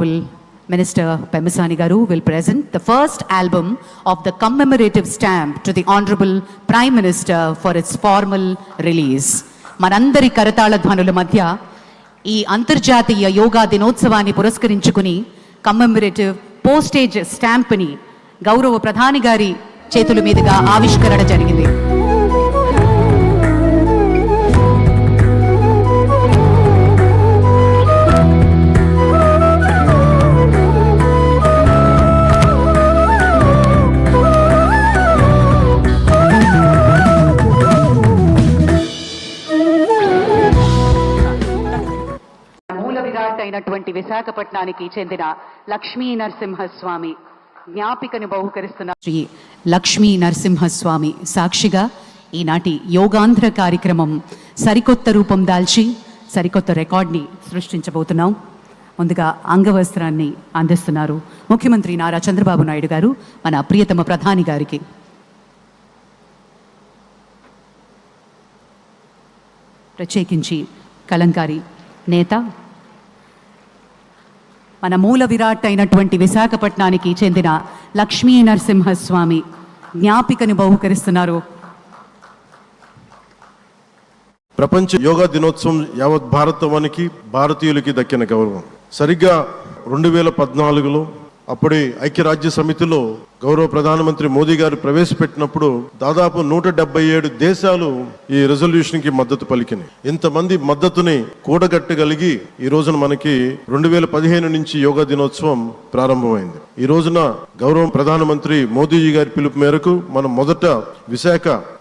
Honorable Minister Pemisani Garu will present the first album of the commemorative stamp to the Honorable Prime Minister for its formal release. మనందరి కరతాళ ధ్వనుల మధ్య ఈ అంతర్జాతీయ యోగా దినోత్సవాన్ని పురస్కరించుకుని కమ్మెమరేటివ్ postage స్టాంప్ని గౌరవ ప్రధాని గారి చేతుల మీదుగా ఆవిష్కరణ జరిగింది అయినటువంటి విశాఖపట్నానికి చెందిన లక్ష్మీ నరసింహస్వామి జ్ఞాపికను బహుకరిస్తున్న శ్రీ లక్ష్మీ నరసింహస్వామి సాక్షిగా ఈనాటి యోగాంధ్ర కార్యక్రమం సరికొత్త రూపం దాల్చి సరికొత్త రికార్డ్ని సృష్టించబోతున్నాం. ముందుగా అంగవస్త్రాన్ని అందిస్తున్నారు ముఖ్యమంత్రి నారా చంద్రబాబు నాయుడు గారు మన ప్రియతమ ప్రధాని గారికి. ప్రత్యేకించి కలంకారి నేత మన మూల విరాట్ అయినటువంటి విశాఖపట్నానికి చెందిన లక్ష్మీ నరసింహస్వామి జ్ఞాపికను బహుకరిస్తున్నారు. ప్రపంచ యోగా దినోత్సవం యావత్ భారతవానికి భారతీయులకి దక్కిన గౌరవం. సరిగ్గా రెండు వేల పద్నాలుగులో అప్పుడే ఐక్యరాజ్య సమితిలో గౌరవ ప్రధానమంత్రి మోదీ గారు ప్రవేశపెట్టినప్పుడు దాదాపు నూట డెబ్బై ఏడు దేశాలు ఈ రెజల్యూషన్కి మద్దతు పలికినాయి. ఇంతమంది మద్దతుని కూడగట్టగలిగి ఈ రోజున మనకి రెండు వేల పదిహేను నుంచి యోగా దినోత్సవం ప్రారంభమైంది. ఈ రోజున గౌరవ ప్రధానమంత్రి మోదీజీ గారి పిలుపు మేరకు మనం మొదట Visakha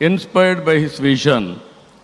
Inspired by his vision,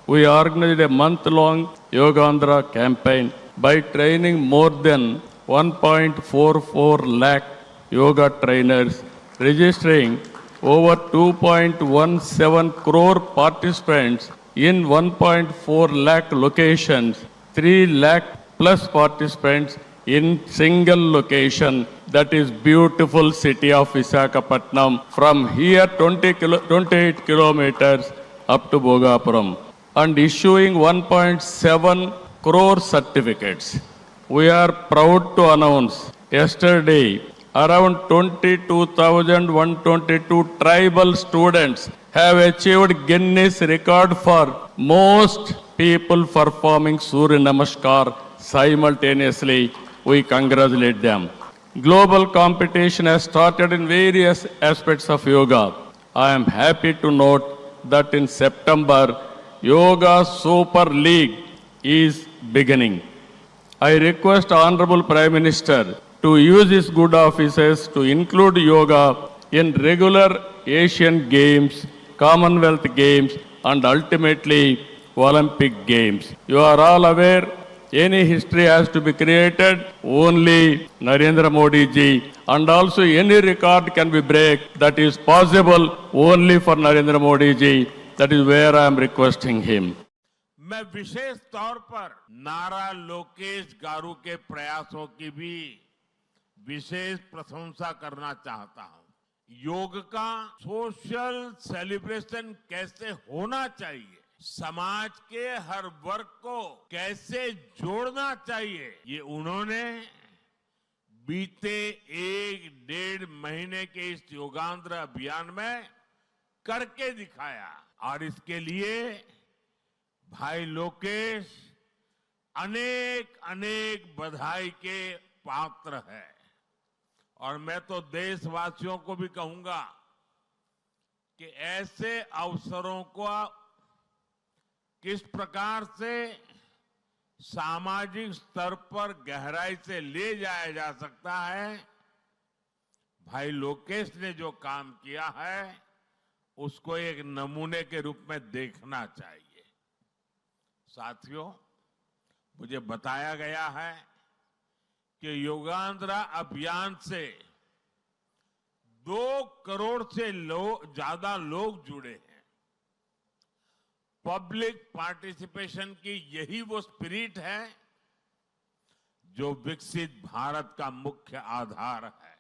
we organized a month long Yogandhra campaign by training more than 1.44 lakh yoga trainers, registering over 2.17 crore participants in 1.4 lakh locations, 3 lakh plus participants in single location that is beautiful city of Visakhapatnam from here 20 kilo, 28 kilometers up to Bogapuram and issuing 1.7 crore certificates. We are proud to announce yesterday around 22,122 tribal students have achieved Guinness record for most people performing Surya Namaskar simultaneously. We congratulate them. Global competition has started in various aspects of yoga. I am happy to note that in September, Yoga Super League is beginning. I request Honorable Prime Minister to use his good offices to include yoga in regular Asian Games, Commonwealth Games, and ultimately Olympic Games. You are all aware any history has to be created only Narendra Modi ji and also any record can be break that is possible only for Narendra Modi ji. That is where I am requesting him. मैं विशेष तौर पर नारा लोकेश गारू के प्रयासों की भी विशेष प्रशंसा करना चाहता हूँ योग का सोशल सेलिब्रेशन कैसे होना चाहिए समाज के हर वर्ग को कैसे जोड़ना चाहिए? ये उन्होंने बीते एक डेढ़ महीने के इस योगांध्र अभियान में करके दिखाया। और इसके लिए भाई लोकेश अनेक अनेक बधाई के पात्र है। और मैं तो देशवासियों को भी कहूँगा कि ऐसे अवसरों को किस प्रकार से सामाजिक स्तर पर गहराई से ले जाया जा सकता है? भाई लोकेश ने जो काम किया है उसको एक नमूने के रूप में देखना चाहिए। साथियों मुझे बताया गया है कि योगांध्रा अभियान से दो करोड़ से लो, ज़्यादा लोग जुड़े। पब्लिक पार्टिसिपेशन की यही वो स्पिरिट है जो विकसित भारत का मुख्य आधार है।